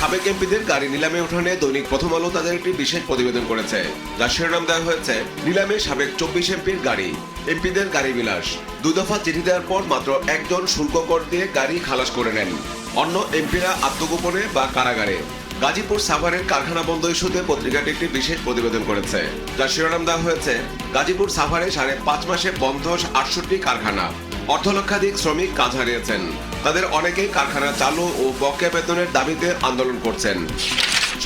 সাবেক এমপিদের গাড়ি নিলামে ওঠানে দৈনিক প্রথম আলো তাদের একটি বিশেষ প্রতিবেদন করেছে। যার শিরোনাম দেওয়া হয়েছে, নিলামে সাবেক চব্বিশ এমপির গাড়ি। এমপিদের গাড়ি বিলাস। দুই দফা চিঠি দেওয়ার পর মাত্র একজন শুল্ক কর দিয়ে গাড়ি খালাস করে নেন। অন্য এমপিরা আত্মগোপনে বা কারাগারে। গাজীপুর সাভারের কারখানা বন্ধ ইস্যুতে পত্রিকাটি একটি বিশেষ প্রতিবেদন করেছে। যার শিরোনাম দেওয়া হয়েছে, গাজীপুর সাভারে সাড়ে পাঁচ মাসে বন্ধ আটষট্টি কারখানা। অর্ধ লক্ষাধিক শ্রমিক কাজ হারিয়েছেন। তাদের অনেকেই কারখানা চালু ও বকেয়া বেতনের দাবিতে আন্দোলন করছেন।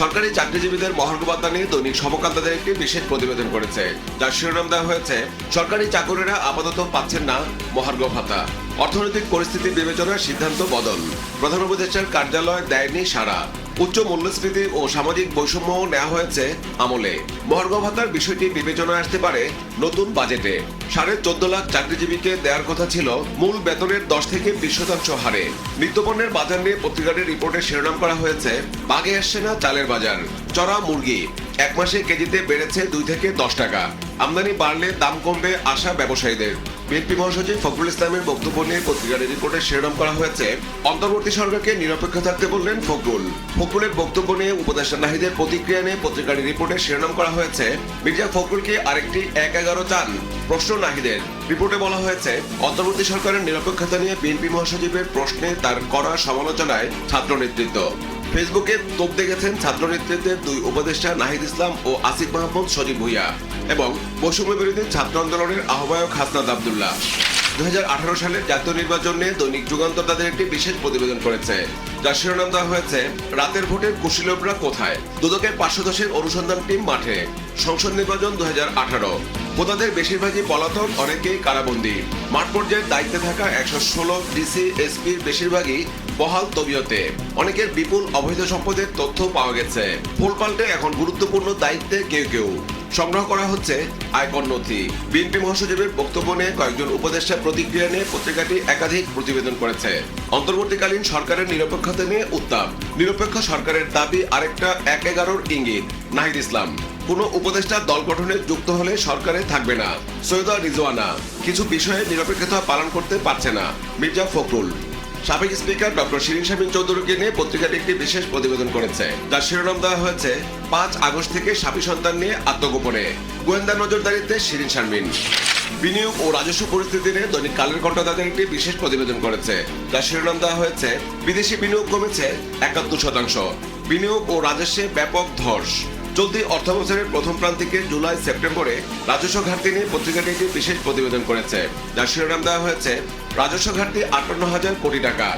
সরকারি চাকরিজীবীদের মহার্ঘ ভাতা নিয়ে দৈনিক সমকাল তাদের একটি বিশেষ প্রতিবেদন করেছে। যার শিরোনাম দেওয়া হয়েছে, সরকারি চাকরিরা আপাতত পাচ্ছেন না মহার্ঘ ভাতা। অর্থনৈতিক পরিস্থিতি বিবেচনার সিদ্ধান্ত বদল। প্রধান উপদেষ্টার কার্যালয় দেয়নি সারা উচ্চ মূল্যস্ফীতি ও সামাজিক বৈষম্য নেওয়া হয়েছে আমলে। মহার্ঘ ভাতার বিষয়টি বিবেচনায় আসতে পারে নতুন বাজেটে। সাড়ে চোদ্দ লাখ চাকরিজীবীকে দেওয়ার কথা ছিল মূল বেতনের দশ থেকে বিশ শতাংশ হারে। নিত্যপণ্যের বাজার নিয়ে পত্রিকাটির রিপোর্টে শিরোনাম করা হয়েছে, বাগে আসছে না চালের বাজার, চড়া মুরগি। এক মাসে কেজিতে বেড়েছে দুই থেকে দশ টাকা। আমদানি বাড়লে দাম কমবে আশা ব্যবসায়ীদের। বিএনপি মহাসচিব ফখরুল ইসলামের বক্তব্য নিয়ে পত্রিকার রিপোর্টে শিরোনাম করা হয়েছে, অন্তর্বর্তী সরকারকে নিরপেক্ষ থাকতে বললেন ফখরুল। ফখরুলের বক্তব্য নিয়ে উপদেষ্টা নাহিদের প্রতিক্রিয়া নিয়ে পত্রিকার রিপোর্টে শিরোনাম করা হয়েছে, মির্জা ফখরুলকে আরেকটি এক এগারো চান, প্রশ্ন নাহিদের। রিপোর্টে বলা হয়েছে, অন্তর্বর্তী সরকারের নিরপেক্ষতা নিয়ে বিএনপি মহাসচিবের প্রশ্নে তার করা সমালোচনায় ছাত্র নেতৃত্ব। ফেসবুকে তোপ দেখেছেন ছাত্র নেতৃত্বের দুই উপদেষ্টা নাহিদ ইসলাম ও আসিফ মাহমুদ সজীব ভুইয়া এবং বৈষম্য বিরোধী ছাত্র আন্দোলনের আহ্বায়ক হাসনাদ আবদুল্লাহ। দুই সালের জাতীয় নির্বাচন দৈনিক যুগান্তর তাদের একটি বিশেষ প্রতিবেদন করেছে, যার শিরোনাম দেওয়া হয়েছে, রাতের ভোটের কুশীলবরা কোথায়? দুদকের পাঁচশো দশের অনুসন্ধান টিম মাঠে। সংসদ নির্বাচন দু হাজার আঠারো। ভোটারদের বেশিরভাগই পলাতক, অনেকেই কারাবন্দী। মাঠ পর্যায়ে দায়িত্বে থাকা একশো ষোলো ডিসি, এসপির বেশিরভাগই বহাল তবিয়তে অনেকের বিপুল অবৈধ সম্পদের তথ্য পাওয়া গেছে। ফুল পাল্টে এখন গুরুত্বপূর্ণ দায়িত্বে কেউ কেউ। সংগ্রহ করা হচ্ছে আয়কর নথি। বিএনপি মহাসচিবের বক্তব্য নিয়ে কয়েকজন উপদেষ্টা প্রতিক্রিয়া নিয়ে পত্রিকাটি একাধিক প্রতিবেদন করেছে। অন্তর্বর্তীকালীন সরকারের নিরপেক্ষতা নিয়ে উত্তাপ। নিরপেক্ষ সরকারের দাবি আরেকটা এক এগারোর ইঙ্গিত। নাহিদ ইসলাম, কোন উপদেষ্টা দল গঠনে যুক্ত হলে সরকারে থাকবে না। সৈয়দা রিজওয়ানা, কিছু বিষয়ে নিরপেক্ষতা পালন করতে পারছে না। মির্জা ফখরুল সাবেক স্পিকার ডক্টর শিরিন শামীম চৌধুরীকে নিয়ে পত্রিকাটি একটি বিশেষ প্রতিবেদন করেছে। যার শিরোনাম দেওয়া হয়েছে, পাঁচ আগস্ট থেকে সাপি সন্তান নিয়ে আত্মগোপনে। গোয়েন্দা নজরদারিতে শিরিন শারমিন বিনিয়োগ ও রাজস্ব পরিস্থিতি নিয়ে দৈনিক কালের কণ্ঠ তাদের একটি বিশেষ প্রতিবেদন করেছে। যার শিরোনাম দেওয়া হয়েছে, বিদেশি বিনিয়োগ কমেছে একাত্তর শতাংশ। বিনিয়োগ ও রাজস্বে ব্যাপক ধস। চলতি অর্থ বছরের প্রথম প্রান্তিকে জুলাই, সেপ্টেম্বরে রাজস্ব ঘাটতি নিয়ে পত্রিকাটি একটি বিশেষ প্রতিবেদন করেছে। যার শিরোনাম দেওয়া হয়েছে, রাজস্ব ঘাটতি আটান্ন হাজার কোটি টাকা।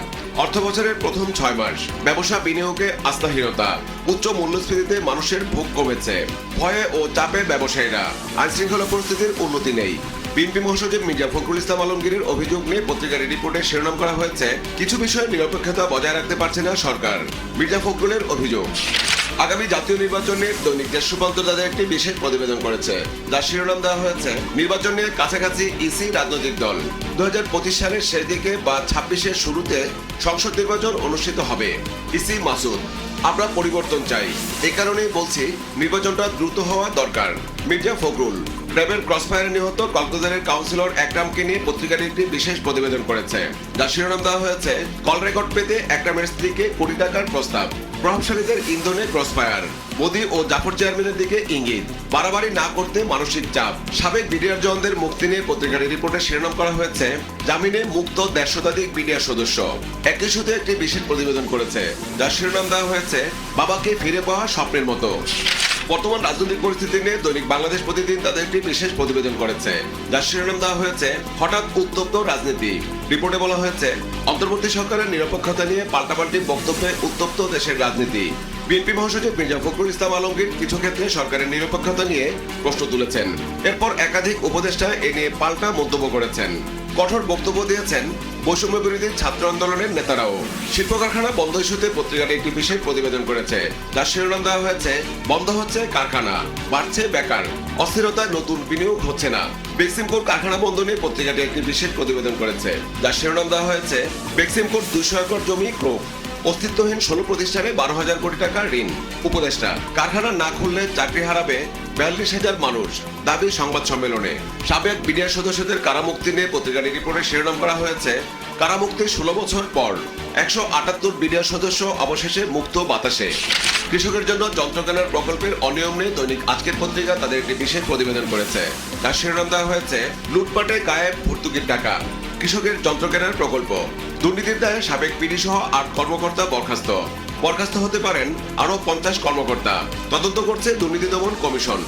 অর্থ বছরের প্রথম ছয় মাস, ব্যবসা বিনিয়োগে আস্থাহীনতা। উচ্চ মূল্যস্ফীতিতে মানুষের ভোগ কমেছে। ভয়ে ও চাপে ব্যবসায়ীরা। আইন শৃঙ্খলা পরিস্থিতির উন্নতি নেই। বিএনপি মহাসচিব মির্জা ফখরুল ইসলাম আলমগীরের অভিযোগ নিয়ে পত্রিকার রিপোর্টে শিরোনাম করা হয়েছে, কিছু বিষয়ে নিরপেক্ষতা বজায় রাখতে পারছে না সরকার। মির্জা ফখরুলের অভিযোগ। আগামী জাতীয় নির্বাচনে দৈনিক দেশ রূপান্তর তাদের একটি বিশেষ প্রতিবেদন করেছে। যার শিরোনাম দেওয়া হয়েছে নির্বাচন নিয়ে কাছাকাছি ইসি রাজনৈতিক দল। দু সালের শেষ দিকে বা ছাব্বিশের শুরুতে সংসদ নির্বাচন অনুষ্ঠিত হবে, ইসি মাসুদ। আমরা পরিবর্তন চাই। এ কারণেই বলছি, নির্বাচনটা দ্রুত হওয়া দরকার। মির্জা ফখরুল র্যাবের ক্রসফায়ারে নিহত কক্সবাজারের কাউন্সিলর একরামকে নিয়ে পত্রিকাটি একটি বিশেষ প্রতিবেদন করেছে। যার শিরোনাম দেওয়া হয়েছে, কল রেকর্ড পেতে একরামের স্ত্রীকে কোটি টাকার প্রস্তাব। প্রভাবশালীদের ইন্ধনে ক্রসফায়ার মোদি ও জাফর চেয়ারম্যানের দিকে ইঙ্গিত। বাড়াবাড়ি না করতে মানসিক চাপ। সাবেক বিডিআর জওয়ানদের মুক্তি নিয়ে পত্রিকার রিপোর্টে শিরোনাম করা হয়েছে, জামিনে মুক্ত দেড় শতাধিক বিডিআর সদস্য। একই সাথে একটি বিশেষ প্রতিবেদন করেছে, যার শিরোনাম দেওয়া হয়েছে, বাবাকে ফিরে পাওয়া স্বপ্নের মতো। বর্তমান রাজনৈতিক পরিস্থিতি নিয়ে দৈনিক বাংলাদেশ প্রতিদিন তাদের একটি বিশেষ প্রতিবেদন করেছে, যার শিরোনাম দেওয়া হয়েছে, হঠাৎ উত্তপ্ত রাজনীতি। রিপোর্টে বলা হয়েছে, অন্তর্বর্তী সরকারের নিরপেক্ষতা নিয়ে পাল্টাপাল্টি বক্তব্যে উত্তপ্ত দেশের রাজনীতি। বিএনপি মহাসচিব মির্জা ফখরুল ইসলাম আলমগীর কিছু ক্ষেত্রে সরকারের নিরপেক্ষতা নিয়ে প্রশ্ন তুলেছেন। এরপর একাধিক উপদেষ্টা এ নিয়ে পাল্টা মন্তব্য করেছেন। কঠোর বক্তব্য দিয়েছেন বৈষম্য বিরোধী ছাত্র আন্দোলনের নেতারাও। শিল্প কারখানা বন্ধ ইস্যুতে পত্রিকাটি একটি বিশেষ প্রতিবেদন করেছে। যার শিরোনাম দেওয়া হয়েছে, বন্ধ হচ্ছে কারখানা, বাড়ছে বেকার অস্থিরতায় নতুন বিনিয়োগ হচ্ছে না। বেক্সিমকোর কারখানা বন্ধ নিয়ে পত্রিকাটি একটি বিশেষ প্রতিবেদন করেছে। যার শিরোনাম দেওয়া হয়েছে, বেক্সিমকোর দুইশো একর জমি ক্রোক। অস্তিত্বহীন ষোলো প্রতিষ্ঠানে বারো হাজার কোটি টাকার ঋণ। উপদেষ্টা, কারখানা না খুললে চাকরি হারাবে বিয়াল্লিশ হাজার মানুষ, দাবি সংবাদ সম্মেলনে। সাবেক বিডিআর সদস্যদের কারামুক্তি নিয়ে পত্রিকার রিপোর্টে শিরোনাম করা হয়েছে কারামুক্তির ষোলো বছর পর একশো আটাত্তর বিডিআর সদস্য অবশেষে মুক্ত বাতাসে। কৃষকের জন্য যন্ত্র কেনার প্রকল্পের অনিয়ম নিয়ে দৈনিক আজকের পত্রিকা তাদের একটি বিশেষ প্রতিবেদন করেছে। তার শিরোনাম দেওয়া হয়েছে, লুটপাটে গায়েব ভর্তুকির টাকা, কৃষকের যন্ত্র কেনার প্রকল্প। দুর্নীতির দায়ে সাবেক পিডি সহ আট কর্মকর্তা বরখাস্ত। বরখাস্ত হতে পারেন আরও পঞ্চাশ কর্মকর্তা। তদন্ত করছে দুর্নীতি দমন কমিশন।